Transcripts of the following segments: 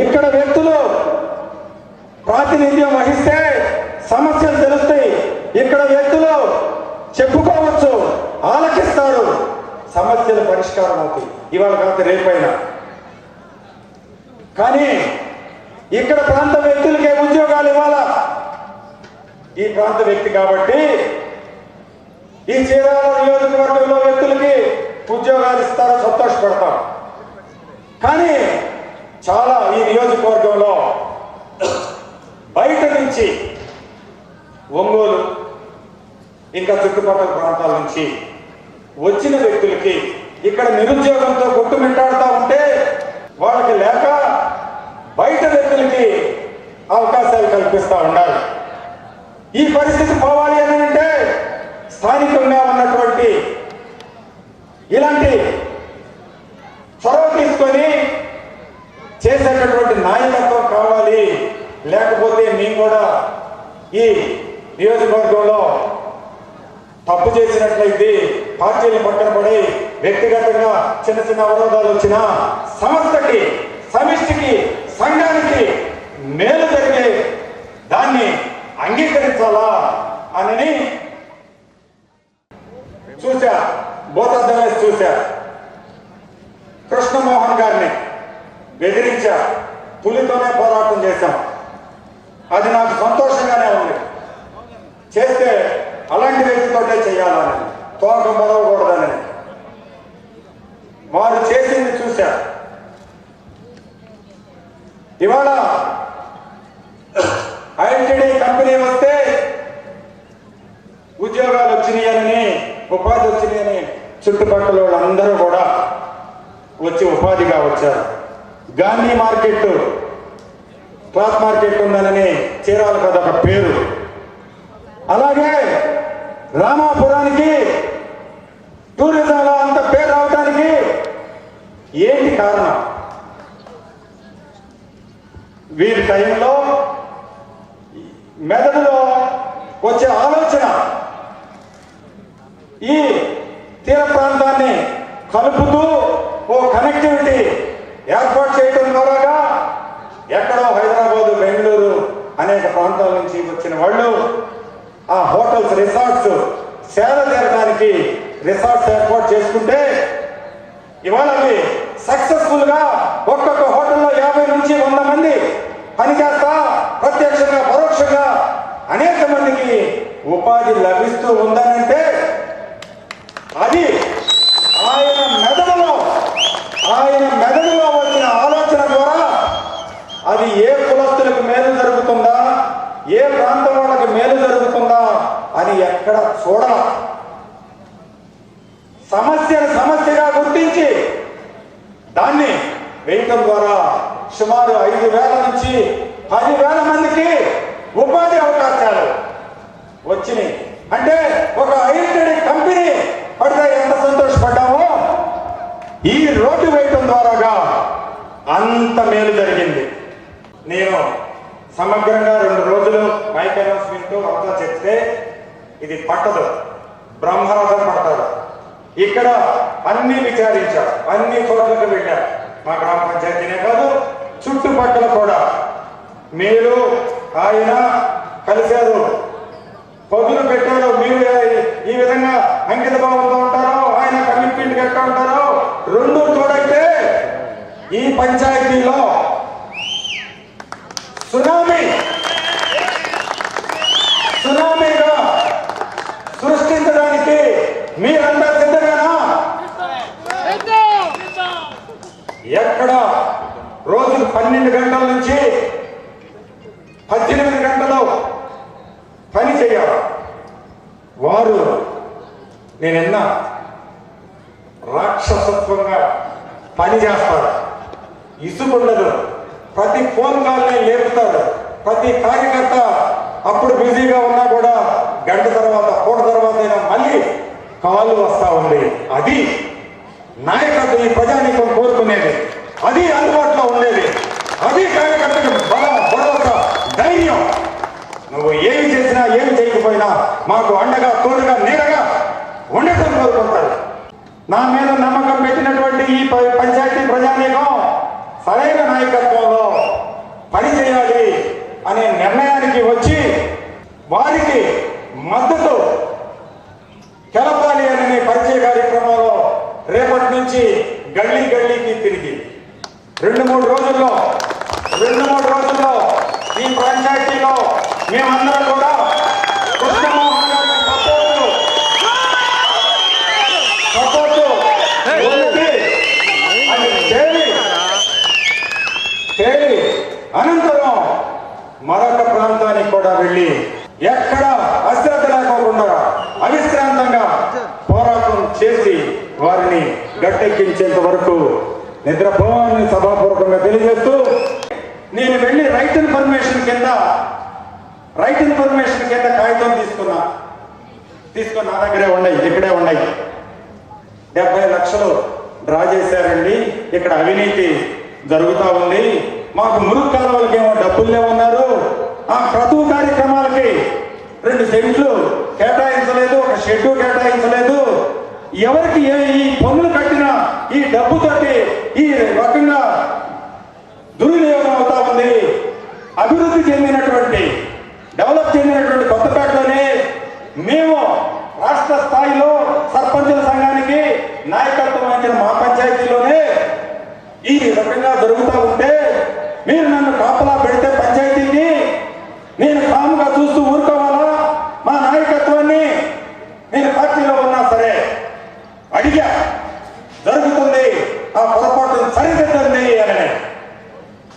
ఇక్కడ వ్యక్తులు ప్రాతినిధ్యం వహిస్తే సమస్యలు తెలుస్తాయి. ఇక్కడ వ్యక్తులు చెప్పుకోవచ్చు ఆలకిస్తారు సమస్యలు పరిష్కారం అవుతాయి. ఇవాళ కాదు రేపైనా. కానీ ఇక్కడ ప్రాంత వ్యక్తులకే ఉద్యోగాలు ఇవ్వాలా? ఈ ప్రాంత వ్యక్తి కాబట్టి ఈ చీరాల నియోజకవర్గంలో వ్యక్తులకి ఉద్యోగాలు ఇస్తారో సంతోషపడతాం. కానీ చాలా ఈ నియోజకవర్గంలో బయట నుంచి ఒంగోలు ఇంకా చుట్టుపక్కల ప్రాంతాల నుంచి వచ్చిన వ్యక్తులకి ఇక్కడ నిరుద్యోగంతో కొట్టుమిట్టాడుతూ ఉంటే వాళ్ళకి లేక బయట వ్యక్తులకి అవకాశాలు కల్పిస్తూ ఉండాలి. ఈ పరిస్థితి పోవాలి అని అంటే స్థానికంగా ఉన్నటువంటి ఇలాంటి చొరవ తీసుకొని చేసేటటువంటి నాయకత్వం కావాలి. లేకపోతే మేము కూడా ఈ నియోజకవర్గంలో తప్పు చేసినట్లయితే పార్టీలు పక్కన పడి వ్యక్తిగతంగా చిన్న చిన్న అవరోధాలు వచ్చినా సంస్థకి సమిష్టికి సంఘానికి మేలు జరిగే దాన్ని అంగీకరించాలా అని చూశా బోధ చూశా. కృష్ణమోహన్ పులితోనే పోరాటం చేశాం. అది నాకు సంతోషంగానే ఉంది. చేస్తే అలాంటి వ్యక్తితోటే చేయాలని తోక మొదలకూడదని. వారు చేసింది చూశారు ఇవాళ ఐఎన్టీడీ కంపెనీ వస్తే ఉద్యోగాలు వచ్చినాయని ఉపాధి వచ్చినాయని చుట్టుపక్కల వాళ్ళందరూ కూడా వచ్చి ఉపాధిగా వచ్చారు. గాంధీ మార్కెట్ క్లాత్ మార్కెట్ ఉందనని చీరాల కథ ఒక పేరు. అలాగే రామాపురానికి టూరిజంలో అంత పేరు రావడానికి ఏంటి కారణం? వీరి టైంలో మెదడులో వచ్చే ఆలోచన ఈ తీర ప్రాంతాన్ని కలుపుతూ ఓ కనెక్టివిటీ ఏర్పాటు చేయడం ద్వారాగా ఎక్కడో హైదరాబాదు బెంగళూరు అనేక ప్రాంతాల నుంచి వచ్చిన వాళ్ళు ఆ హోటల్స్ రిసార్ట్స్ సేవ తీరడానికి రిసార్ట్స్ ఏర్పాటు చేసుకుంటే ఇవాళ అవి సక్సెస్ఫుల్గా ఒక్కొక్క హోటల్లో యాభై నుంచి వంద మంది పనిచేస్తా ప్రత్యక్షంగా పరోక్షంగా అనేక మందికి ఉపాధి లభిస్తూ ఉందనంటే అది ఆయన మెదడులో ఆయన మెదడులో వచ్చిన ఆలోచన ద్వారా అది ఏ కులస్తులకు మేలు జరుగుతుందా ఏ ప్రాంతం వాళ్ళకి మేలు జరుగుతుందా అని ఎక్కడ చూడాల సమస్యను సమస్యగా గుర్తించి దాన్ని వేయటం ద్వారా సుమారు ఐదు వేల నుంచి పదివేల మందికి ఉపాధి అవకాశాలు వచ్చినాయి. అంటే ఒక ఐదు కంపెనీ పడితే ఎంత సంతోషపడ్డామో ఈ రోడ్డు వేయటం ద్వారాగా అంత మేలు జరిగింది. నేను సమగ్రంగా రెండు రోజులు మైక్ అనౌన్స్మెంట్ అంతా చెప్తే ఇది పట్టదు. బ్రహ్మరథం పడతారు ఇక్కడ అన్ని విచారించారు. అన్ని చోట్లకు వెళ్ళారు. మా గ్రామ పంచాయతీనే కాదు చుట్టుపక్కల కూడా. మీరు ఆయన కలిశారు. పొద్దున పెట్టారు. మీరు ఈ విధంగా అంకిత భావంతో ఉంటారో ఆయన కమిట్మెంట్ ఎట్లా ఉంటారో రెండు చూడైతే ఈ పంచాయతీలో సునా మీరంతా సిద్ధమేనా ఎక్కడ? రోజుకు పన్నెండు గంటల నుంచి పద్దెనిమిది గంటలు పని చేయాలి? వారు నేనెన్న రాక్షసత్వంగా పని చేస్తారు. ఇసుకుండదు ప్రతి ఫోన్ కాల్ని లేపుతారు. ప్రతి కార్యకర్త అప్పుడు బిజీగా ఉన్నా కూడా గంట తర్వాత పూట తర్వాత అయినా మళ్ళీ కాలు వస్తూ ఉంది అది నాయకత్వం ఈ ప్రజానీకం కోరుకునేది. అది అందుబాటులో ఉండేది. అది కార్యకర్తకు బల భరోస ధైర్యం. నువ్వు ఏమి చేసినా ఏమి చేయకపోయినా మాకు అండగా తోడుగా నీడగా ఉండటం కోరుకుంటారు. నా మీద నమ్మకం పెట్టినటువంటి ఈ పంచాయతీ ప్రజానీకం సరైన నాయకత్వంలో పనిచేయాలి అనే నిర్ణయానికి వచ్చి వారికి మద్దతు కెలపాలి అనే పరిచయ కార్యక్రమంలో రేపటి నుంచి గల్లీ గల్లీకి తిరిగి రెండు మూడు రోజుల్లో రెండు మూడు రోజుల్లో ఈ పంచాయతీలో మేమందరం కూడా కృష్ణమోహన్ సపోర్టు సపోర్టు తేలి అనంతరం మరొక ప్రాంతానికి కూడా వెళ్ళి ఎక్కడ అశ్రద్ధ లేకోకుండా అవిశ్రాంతి చేసి వారిని గట్టెక్కించేంత వరకు నిద్రపోవాలని సభాపూర్వకంగా తెలియజేస్తూ నేను వెళ్ళి రైట్ ఇన్ఫర్మేషన్ కింద రైట్ ఇన్ఫర్మేషన్ కింద కాగితం తీసుకున్నా. తీసుకుని నా దగ్గరే ఉన్నాయి ఇక్కడే ఉన్నాయి. డెబ్బై లక్షలు డ్రా చేశారండి. ఇక్కడ అవినీతి జరుగుతూ ఉంది. మాకు మురుగు కాలువలకి ఏమో డబ్బులు లేవన్నారు ఆ క్రతువు కార్యక్రమాలకి రెండు సెంట్లు కేటాయించలేదు ఒక షెడ్డు కేటాయించలేదు. ఎవరికి ఏ- ఈ పన్నులు కట్టిన ఈ డబ్బుతోటి ఈ రకంగా దుర్వినియోగం అవుతా ఉంది. అభివృద్ధి చెందినట్టు డెవలప్ చెందినటువంటి కొత్తపేటలోనే మేము రాష్ట్ర స్థాయిలో సర్పంచుల సంఘానికి నాయకత్వం వహించిన మా పంచాయతీలోనే ఈ రకంగా జరుగుతూ ఉంటే మీరు నన్ను కాపలా పెడితే పంచాయతీకి నేను కాముగా చూస్తూ ఊరుకోవాలా మా నాయకత్వాన్ని నేను పార్టీలో ఉన్నా సరే అడిగా జరుగుతుంది ఆ పొరపాటును సరిదిద్దండి అని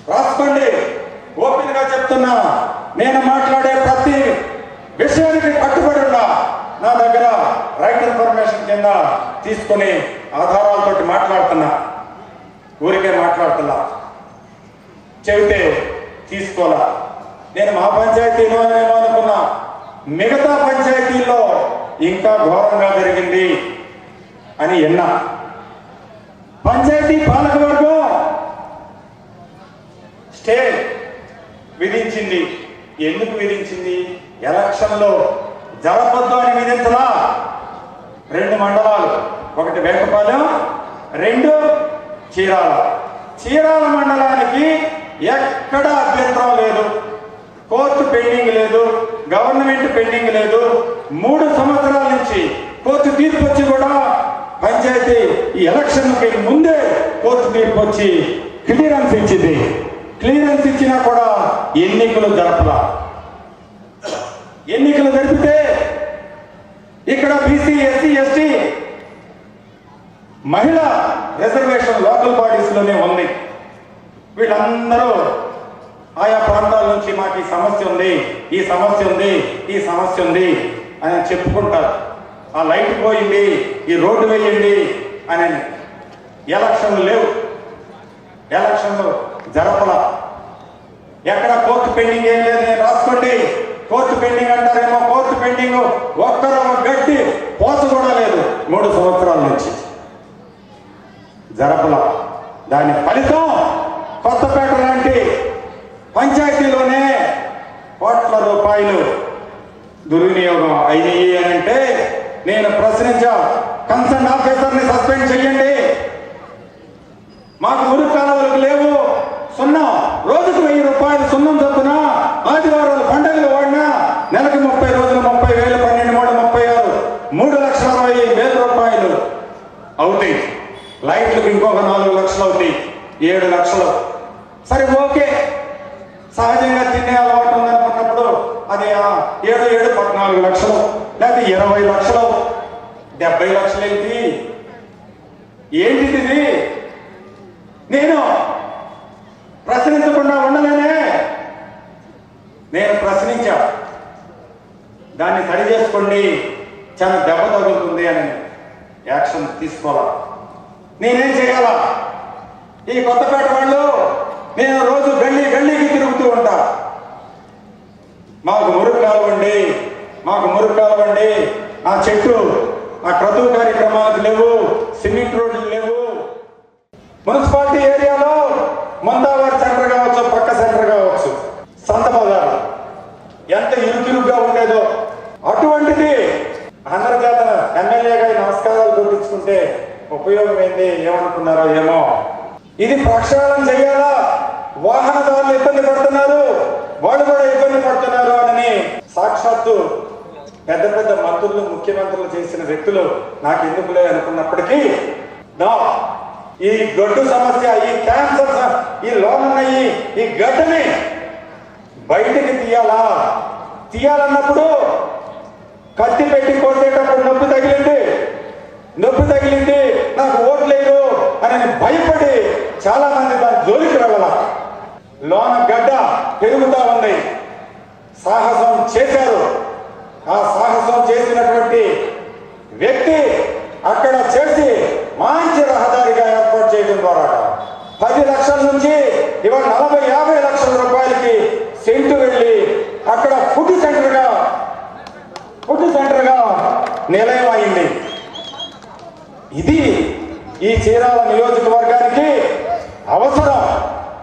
రాసుకోండి ఓపెన్గా చెప్తున్నా నేను మాట్లాడే ప్రతి విషయానికి కట్టుబడి ఉన్నా నా దగ్గర రైట్ ఇన్ఫర్మేషన్ కింద తీసుకుని ఆధారాలతోటి మాట్లాడుతున్నా. ఊరికే మాట్లాడుతున్నా. చెబితే తీసుకోవాలా నేను మా పంచాయతీలో ఏమో అనుకున్నా. మిగతా పంచాయతీల్లో ఇంకా ఘోరంగా జరిగింది అని విన్నా పంచాయతీ పాలకవర్గం స్టే విధించింది. ఎందుకు విధించింది? ఎలక్షన్లో జరపద్దు అని విధించలా? రెండు మండలాలు. ఒకటి వేకపాలెం రెండు చీరాల. చీరాల మండలానికి ఎక్కడ అభ్యంతరం లేదు. కోర్టు పెండింగ్ లేదు గవర్నమెంట్ పెండింగ్ లేదు. మూడు సంవత్సరాల నుంచి కోర్టు తీర్పు వచ్చి కూడా పంచాయతీ ఈ ఎలక్షన్కి ముందే కోర్టు తీర్పు వచ్చి క్లియరెన్స్ ఇచ్చింది. క్లియరెన్స్ ఇచ్చినా కూడా ఎన్నికలు జరపలా. మహిళా రిజర్వేషన్ లోకల్ బాడీస్లోనే ఉంది. వీళ్ళందరూ ఆయా ప్రాంతాల నుంచి మాకు ఈ సమస్య ఉంది ఈ సమస్య ఉంది ఈ సమస్య ఉంది అని చెప్పుకుంటారు. ఆ లైట్ పోయింది ఈ రోడ్డు వేయండి అని ఎలక్షన్లు లేవు. ఎలక్షన్లు జరపల. ఎక్కడ కోర్టు పెండింగ్ ఏం లేదు రాసుకోండి కోర్టు పెండింగ్ అంటారేమో కోర్టు పెండింగ్ ఒక్కరో గట్టి పోత కూడా లేదు మూడు సంవత్సరాల నుంచి. జరపల. దాని ఫలితం కొత్తపేట లాంటి పంచాయతీలోనే కోట్ల రూపాయలు దుర్వినియోగం అయినాయి అని అంటే నేను ప్రశ్నించా కన్సర్న్ ఆఫీసర్ని సస్పెండ్ చేయండి మాకు మురుగు కాలువలకు లేవు సున్నం రోజుకు వెయ్యి రూపాయలు సున్నం చొప్పున ఆదివారాలు పండుగలు వాడినా నెలకు ముప్పై రోజులు ముప్పై వేలు పన్నెండు మూడు ముప్పై ఆరు మూడు లక్షల అరవై వేల రూపాయలు అవుతాయి లైట్లకు ఇంకొక నాలుగు లక్షలు అవుతాయి. ఏడు లక్షలు. సరే ఓకే. సహజంగా తినే అలవాటు ఉందనుకున్నప్పుడు అది ఏడు ఏడు పద్నాలుగు లక్షలు. లేకపోతే ఇరవై లక్షలు. డెబ్బై లక్షలు ఏంటి? ఏంటిది నేను ప్రశ్నించకుండా ఉండలేనే. నేను ప్రశ్నించా. దాన్ని సరి చేసుకోండి. చాలా దెబ్బ తగులుతుంది అని యాక్షన్ తీసుకోవాలి? నేనేం చేయాలా ఈ కొత్తపేట వాళ్ళు నేను రోజు గల్లీ గల్లీకి తిరుగుతూ ఉంటా. మాకు మురుగు కాలువండి మాకు మురుగు కాలువండి. ఆ చెట్టు ఆ క్రతువు కార్యక్రమాలు లేవు సిమెంట్ రోడ్లు లేవు. మున్సిపాలిటీ ఏరియాలో మందావారి సెంటర్ కావచ్చు పక్క సెంటర్ కావచ్చు సంత బజార్ ఎంత ఇరుకిరుగ్గా ఉండేదో. అటువంటిది అందరి చేత ఎమ్మెల్యేగా నమస్కారాలు చూపించుకుంటే ఉపయోగం ఏంది ఏమనుకున్నారో ఏమో. ఇది ప్రక్షాళన చేయాలా? వాహనదారులు ఇబ్బంది పడుతున్నారు. వాళ్ళు కూడా ఇబ్బంది పడుతున్నారు అని సాక్షాత్తు పెద్ద పెద్ద మంత్రులు ముఖ్యమంత్రులు చేసిన వ్యక్తులు నాకు ఎందుకులే అనుకున్నప్పటికీ నా ఈ గడ్డు సమస్య ఈ క్యాన్సర్ ఈ లోనున్న ఈ ఈ గడ్డని బయటికి తీయాలా? తీయాలన్నప్పుడు కత్తి పెట్టి కొట్టేటప్పుడు నొప్పి తగిలింది. నొప్పి తగిలింది నాకు ఓట్లేదు అని భయపడి చాలా మంది దాని జోలికి వెళ్ళాల లోన గడ్డ పెరుగుతా ఉంది. సాహసం చేశారు. ఆ సాహసం చేసినటువంటి వ్యక్తి అక్కడ చేసి మంచి రహదారిగా ఏర్పాటు చేయడం ద్వారా. పది లక్షల నుంచి ఇవాళ నలభై